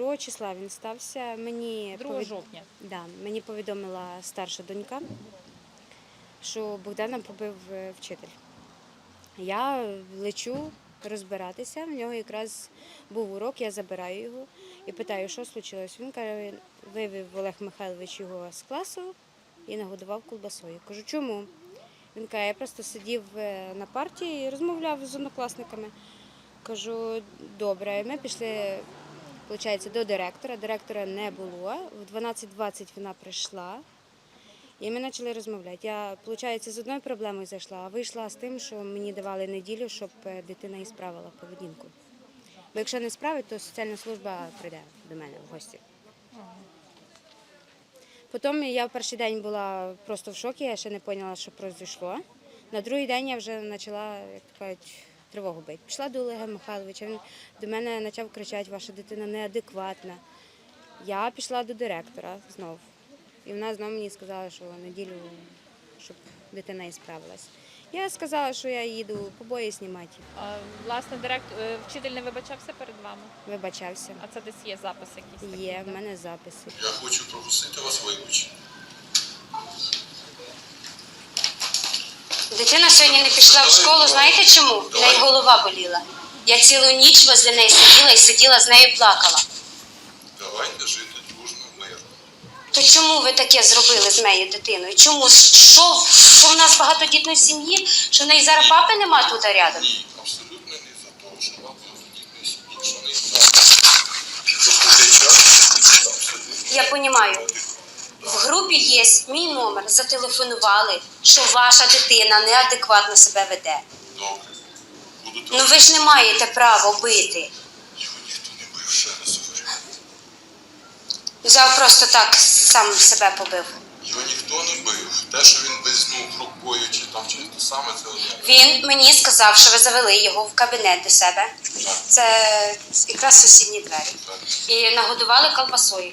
2 числа він стався. Мені 2 повід- жовтня. Да, мені повідомила старша донька, що Богдана побив е, вчитель. Я лечу розбиратися. В нього якраз був урок, я забираю його і питаю, що случилось. Він каже, вивів Олег Михайлович його з класу і нагодував колбасою. Кажу, чому? Він каже, я просто сидів е, на партії і розмовляв з однокласниками. Кажу, добре, ми пішли Получається, до директора. Директора не було. В 12.20 вона прийшла. І ми почали розмовляти. Я, виходить, з одною проблемою зайшла, а вийшла з тим, що мені давали неділю, щоб е, дитина і справила поведінку. Бо якщо не справить, то соціальна служба прийде до мене в гості. Потім я в перший день була просто в шокі, я ще не поняла, що пройшло. На другий день я вже почала, як кажуть, тривогу бити. Пішла до Олега Михайловича, він до мене почав кричати, ваша дитина неадекватна. Я пішла до директора знов. І вона знову мені сказала, що неділю, щоб дитина і справилась. Я сказала, що я їду побої знімати. А, власне, директор вчитель не вибачався перед вами. Вибачався. А це десь є запис якийсь такий? Є, да? в мене записи. Я хочу попросити вас Дитина сьогодні не пішла в школу. Знаєте чому? В неї голова боліла. Я цілу ніч возле неї сиділа і сиділа з нею плакала. Давайте жити дружно, мирно. То чому ви таке зробили з моєю дитиною? Чому? Що, що в нас багатодітної сім'ї? Що в неї зараз папи нема тут рядом? Ні, абсолютно не за того, що вам потрібно сім'ї, що не так. Тобто цей час абсолютно. Я розумію. Групі є мій номер, зателефонували, що ваша дитина неадекватно себе веде. Добре. Буду Ну ви ж не маєте права бити. Його ніхто не бив, ще раз говорю. Взяв просто так сам себе побив. Його ніхто не бив. Те, що він бизнув рукою чи там чи те саме, це одне. Він мені сказав, що ви завели його в кабінет до себе. Так, Це якраз сусідні двері. так. І нагодували колбасою.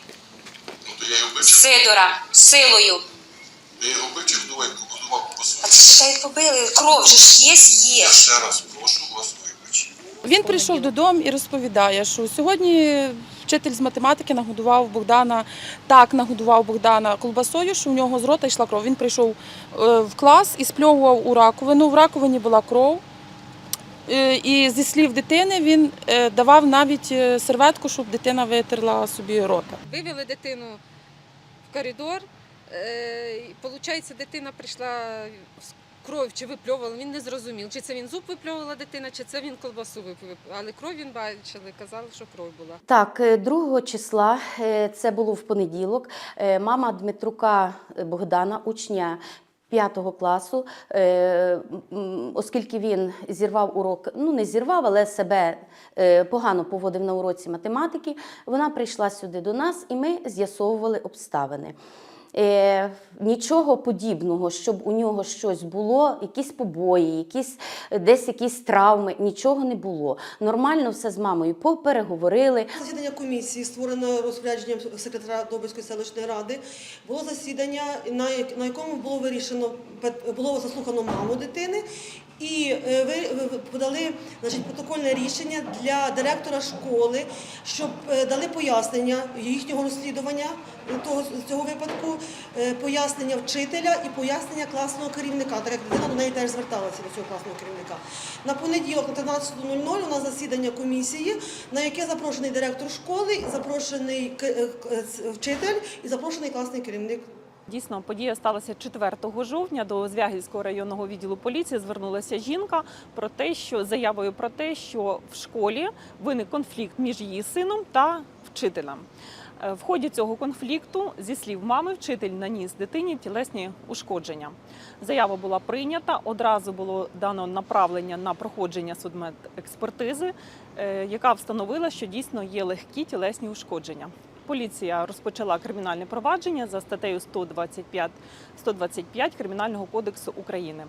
Ну то я його бив Сидора силою. я його по А це ж побили. Кров же ж є, є. Я ще раз прошу вас вибачення. Він прийшов додому і розповідає, що сьогодні вчитель з математики нагодував Богдана, так нагодував Богдана колбасою, що в нього з рота йшла кров. Він прийшов е, в клас і спльовував у раковину. В раковині була кров. Е, І зі слів дитини він е, давав навіть е, серветку, щоб дитина витерла собі рота. Вивели дитину в коридор. Получається, дитина прийшла з кров чи випльовувала, він не зрозумів, чи це він зуб випльовувала дитина, чи це він колбасу випльовував. Але кров він бачили, казали, що кров була. Так, е, 2 числа, це було в понеділок, мама Дмитрука Богдана, учня 5 класу, е, оскільки він зірвав урок, ну не зірвав, але себе е, погано поводив на уроці математики, вона прийшла сюди до нас і ми з'ясовували обставини. Е, нічого подібного, щоб у нього щось було, якісь побої, якісь, е, десь якісь травми, нічого не було. Нормально все з мамою попереговорили. Засідання комісії, створене розпорядженням секретаря Добрської селищної ради, було засідання, на на якому було вирішено було заслухано маму дитини і е, ви подали значить, протокольне рішення для директора школи, щоб е, дали пояснення їхнього розслідування того цього випадку, пояснення вчителя і пояснення класного керівника, так як дитина до неї теж зверталася до цього класного керівника. На понеділок на 13.00 у нас засідання комісії, на яке запрошений директор школи, запрошений е, е, вчитель і запрошений класний керівник Дійсно, подія сталася 4 жовтня. До Звягільського районного відділу поліції звернулася жінка про те, що заявою про те, що в школі виник конфлікт між її сином та вчителем. Е, В ході цього конфлікту, зі слів мами, вчитель наніс дитині тілесні ушкодження. Заява була прийнята. Одразу було дано направлення на проходження судмедекспертизи, е, яка встановила, що дійсно є легкі тілесні ушкодження. Поліція розпочала кримінальне провадження за статтею 125, 125 Кримінального кодексу України.